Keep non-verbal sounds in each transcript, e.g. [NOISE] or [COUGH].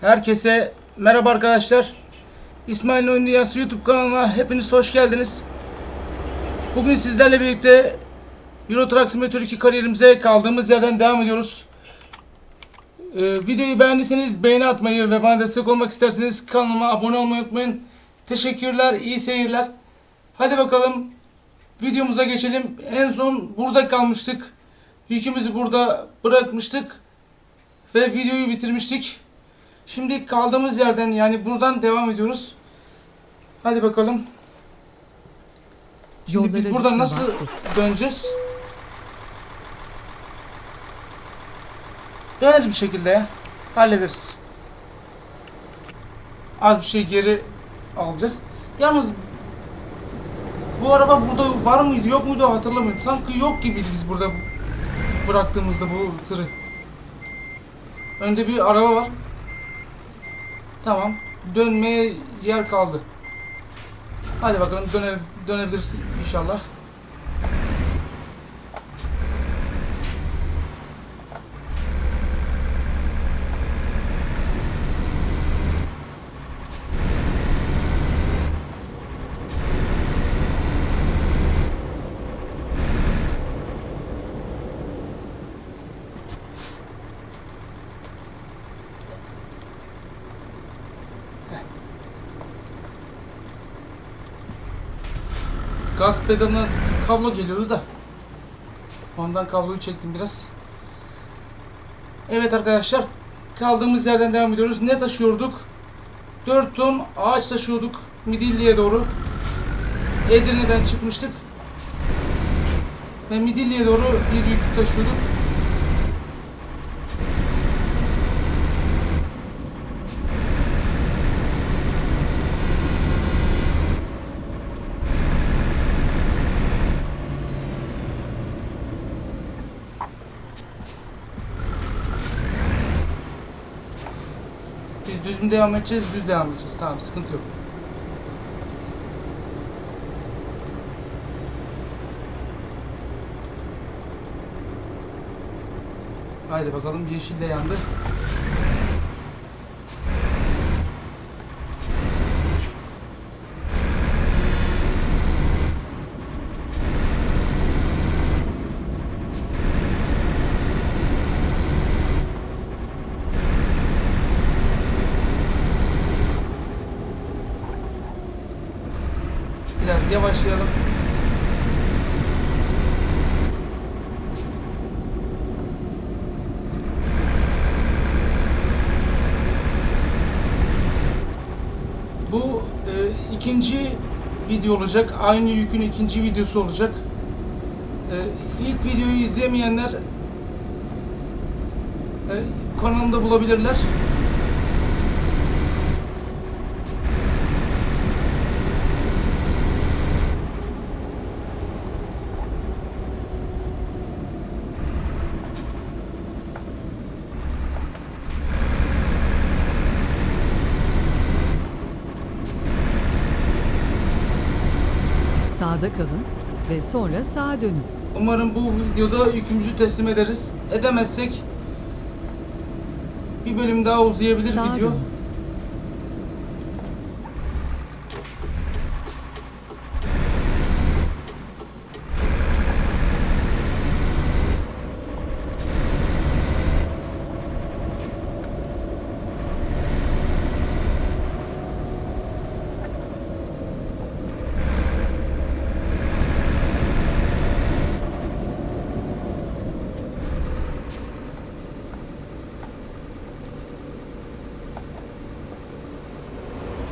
Herkese merhaba arkadaşlar. İsmail'in Oyun Dünyası YouTube kanalına hepiniz hoş geldiniz. Bugün sizlerle birlikte Euro Truck Simulator 2 kariyerimize kaldığımız yerden devam ediyoruz. Ee, videoyu beğendiyseniz beğeni atmayı ve bana destek olmak isterseniz kanalıma abone olmayı unutmayın. Teşekkürler, iyi seyirler. Hadi bakalım videomuza geçelim. En son burada kalmıştık. Yükümüzü burada bırakmıştık ve videoyu bitirmiştik. Şimdi kaldığımız yerden yani buradan devam ediyoruz. Hadi bakalım. Şimdi biz Yollara buradan nasıl vakti. döneceğiz? Döneriz bir şekilde ya. Hallederiz. Az bir şey geri alacağız. Yalnız bu araba burada var mıydı yok muydu hatırlamıyorum. Sanki yok gibiydi biz burada bıraktığımızda bu tırı. Önde bir araba var. Tamam. Dönmeye yer kaldı. Hadi bakalım döne, dönebiliriz inşallah. Gaz pedalına kablo geliyordu da. Ondan kabloyu çektim biraz. Evet arkadaşlar. Kaldığımız yerden devam ediyoruz. Ne taşıyorduk? 4 ton ağaç taşıyorduk. Midilli'ye doğru. Edirne'den çıkmıştık. Ve Midilli'ye doğru bir yük taşıyorduk. Biz düz devam edeceğiz, düz devam edeceğiz. Tamam, sıkıntı yok. Haydi bakalım, yeşil de yandı. Biraz yavaşlayalım. Bu e, ikinci video olacak. Aynı yükün ikinci videosu olacak. E, ilk videoyu izleyemeyenler e, kanalımda bulabilirler. Sağda kalın ve sonra sağa dönün. Umarım bu videoda yükümüzü teslim ederiz. Edemezsek bir bölüm daha uzayabilir Sağa video. dönün.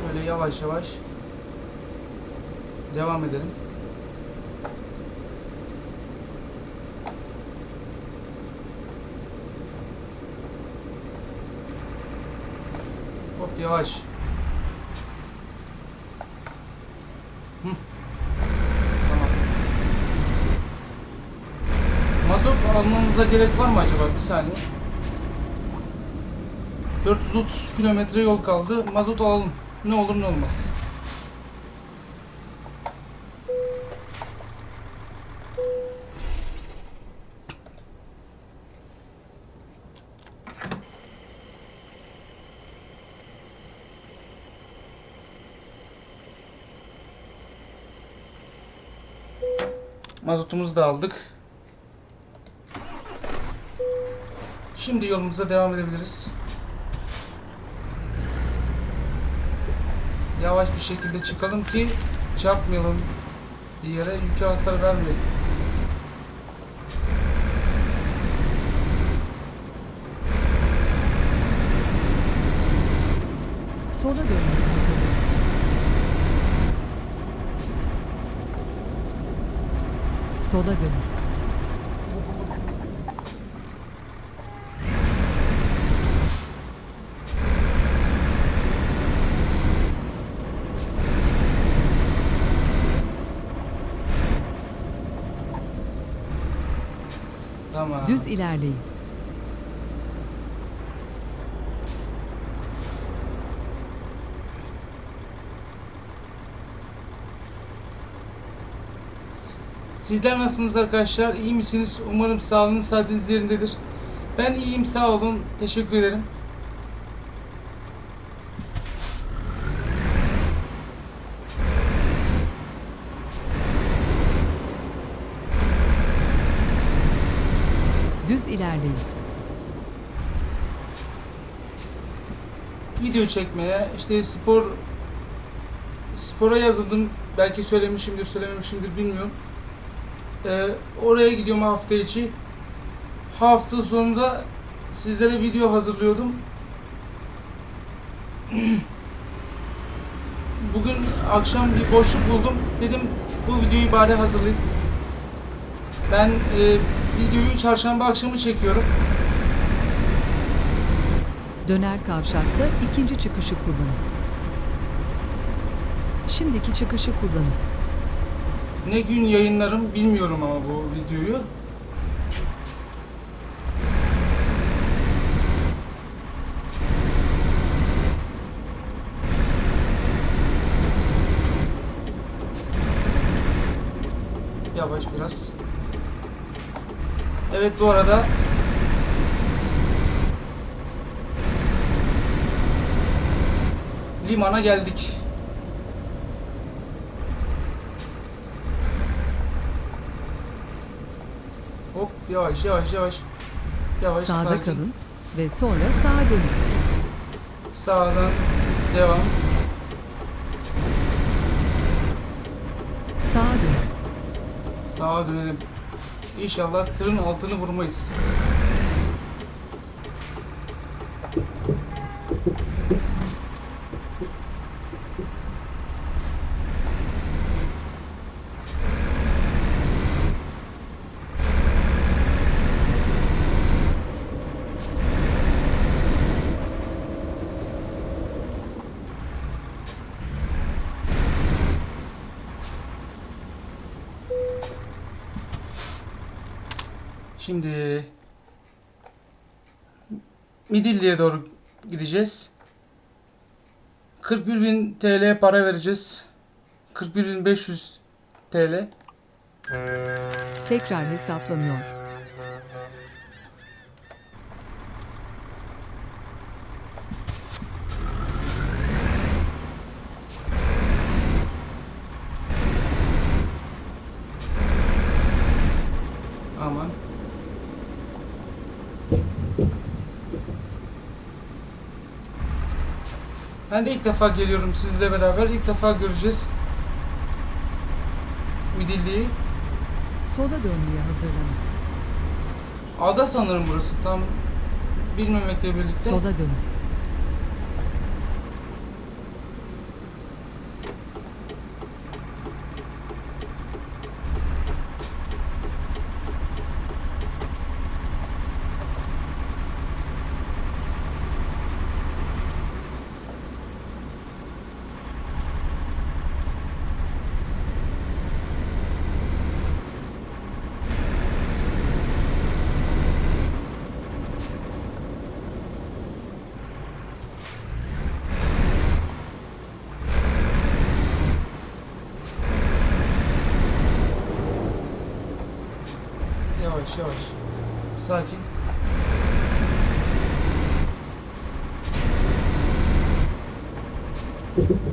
Şöyle yavaş yavaş devam edelim. Hop yavaş. Hı. Tamam. Mazot almamıza gerek var mı acaba? Bir saniye. 430 kilometre yol kaldı. Mazot alalım. Ne olur ne olmaz. Mazotumuzu da aldık. Şimdi yolumuza devam edebiliriz. Yavaş bir şekilde çıkalım ki çarpmayalım bir yere yüke hasar vermeyelim. Sola hazırlanın. Sola dönün. Tamam. Düz ilerleyin. Sizler nasılsınız arkadaşlar? İyi misiniz? Umarım sağlığınız saatiniz yerindedir. Ben iyiyim sağ olun. Teşekkür ederim. Düz ilerleyin. Video çekmeye, işte spor spora yazıldım. Belki söylemişimdir, söylememişimdir bilmiyorum. Ee, oraya gidiyorum hafta içi. Hafta sonunda sizlere video hazırlıyordum. [CLEARS THROAT] Bugün akşam bir boşluk buldum. Dedim bu videoyu bari hazırlayayım. Ben e, videoyu çarşamba akşamı çekiyorum. Döner kavşakta ikinci çıkışı kullanın. Şimdiki çıkışı kullanın. Ne gün yayınlarım bilmiyorum ama bu videoyu. Yavaş biraz. Evet bu arada limana geldik. Hop yavaş yavaş yavaş. Yavaş Sağda sakin. kalın ve sonra sağa dönün. Sağdan devam. Sağa dönün. Sağa dönelim. İnşallah tırın altını vurmayız. Şimdi Midilli'ye doğru gideceğiz. 41.000 TL para vereceğiz. 41.500 TL. Tekrar hesaplanıyor. Ben de ilk defa geliyorum sizle beraber. İlk defa göreceğiz. Midilli'yi. Sola dönmeye hazırlanın. Ada sanırım burası tam bilmemekle birlikte. Sola dönün. Yavaş. Sakin.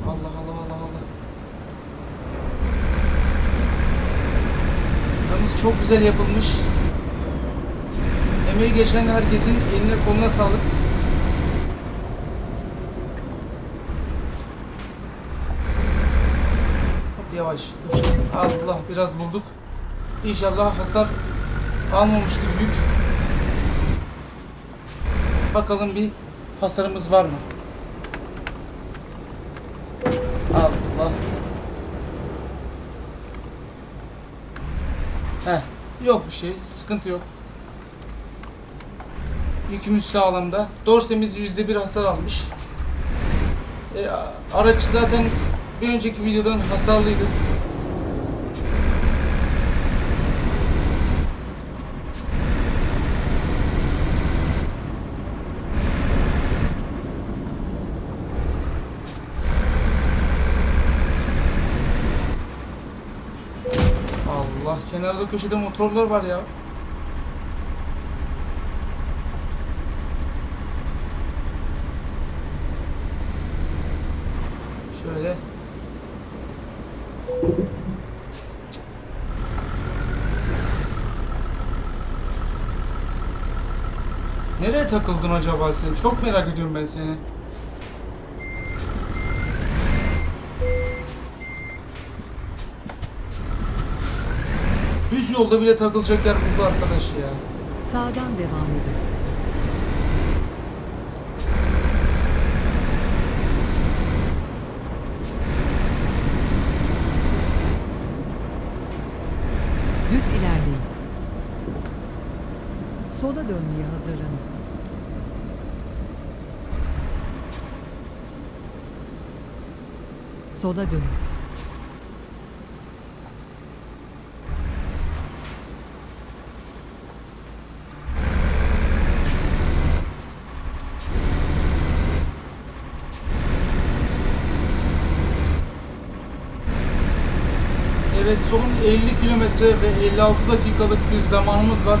Allah Allah Allah Allah. Aramız çok güzel yapılmış. Emeği geçen herkesin eline koluna sağlık. Hop yavaş dur. Allah biraz bulduk. İnşallah hasar almamıştır yük. Bakalım bir hasarımız var mı? Allah. Heh, yok bir şey, sıkıntı yok. Yükümüz sağlamda. Dorsemiz %1 hasar almış. E, araç zaten bir önceki videodan hasarlıydı. Allah kenarda köşede motorlar var ya. Şöyle. Nereye takıldın acaba sen? Çok merak ediyorum ben seni. Düz yolda bile takılacak yer buldu arkadaş ya. Sağdan devam edin. Düz ilerleyin. Sola dönmeye hazırlanın. Sola dönün. Evet son 50 kilometre ve 56 dakikalık bir zamanımız var.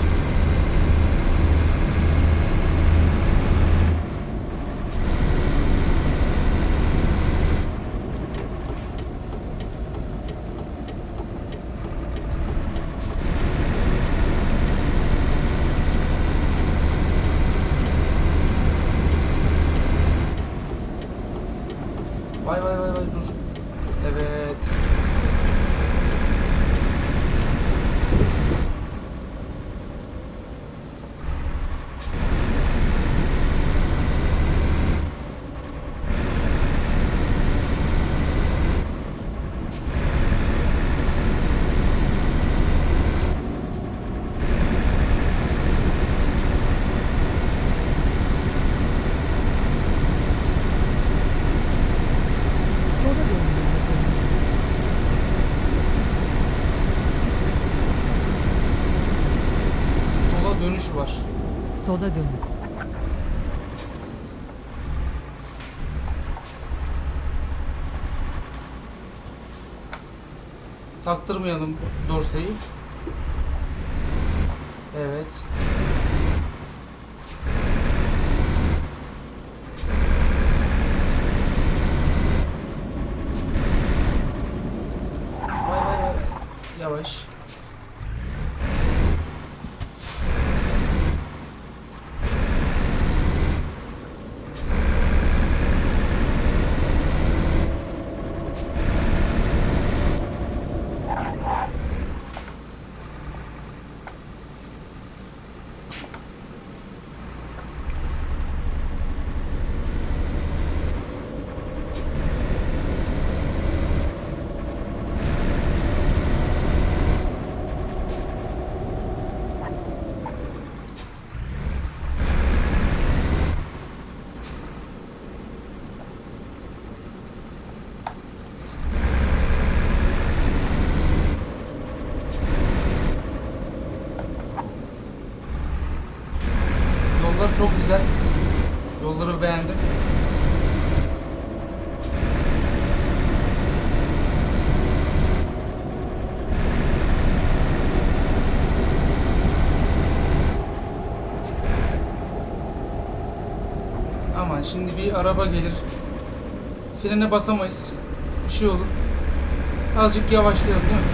Vay vay vay vay dur. Evet. Sola dönmeye hazırlanın. Sola dönüş var. Sola dönün. Taktırmayalım dorseyi. Evet. Vay vay vay. Yavaş. Yollar çok güzel. Yolları beğendim. Aman şimdi bir araba gelir. Frene basamayız. Bir şey olur. Azıcık yavaşlayalım değil mi?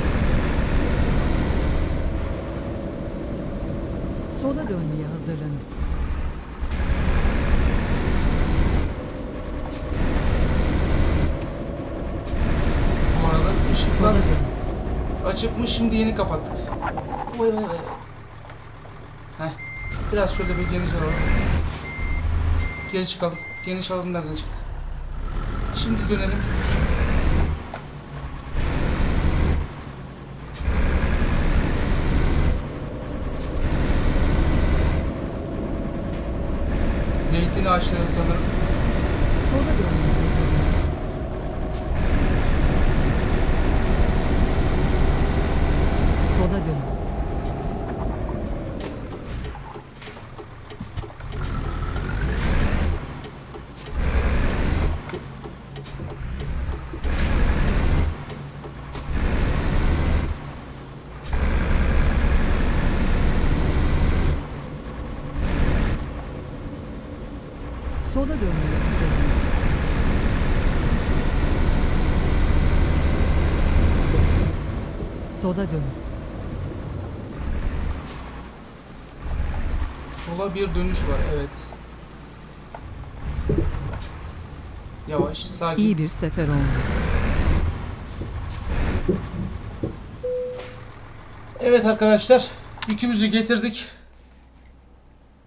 Sola dönmeye hazırlanın. Bu arada ışıklar açıkmış şimdi yeni kapattık. Vay vay vay. Heh. Biraz şöyle bir geniş alalım. Geri çıkalım. Geniş nereden çıktı? Şimdi dönelim. Zeytin ağaçları sanırım. Sola hazırlanın. Sola dönün. Sola dönmeye hazırlanın. Sola dönün. Sola bir dönüş var evet. Yavaş, sakin. İyi bir sefer oldu. Evet arkadaşlar, yükümüzü getirdik.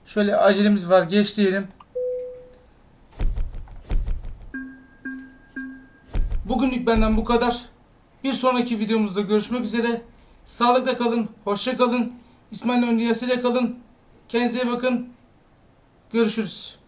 Şöyle acelemiz var, geç diyelim. Benden bu kadar. Bir sonraki videomuzda görüşmek üzere. Sağlıkla kalın, hoşça kalın. İsmail Öndiyası ile kalın. Kendinize iyi bakın. Görüşürüz.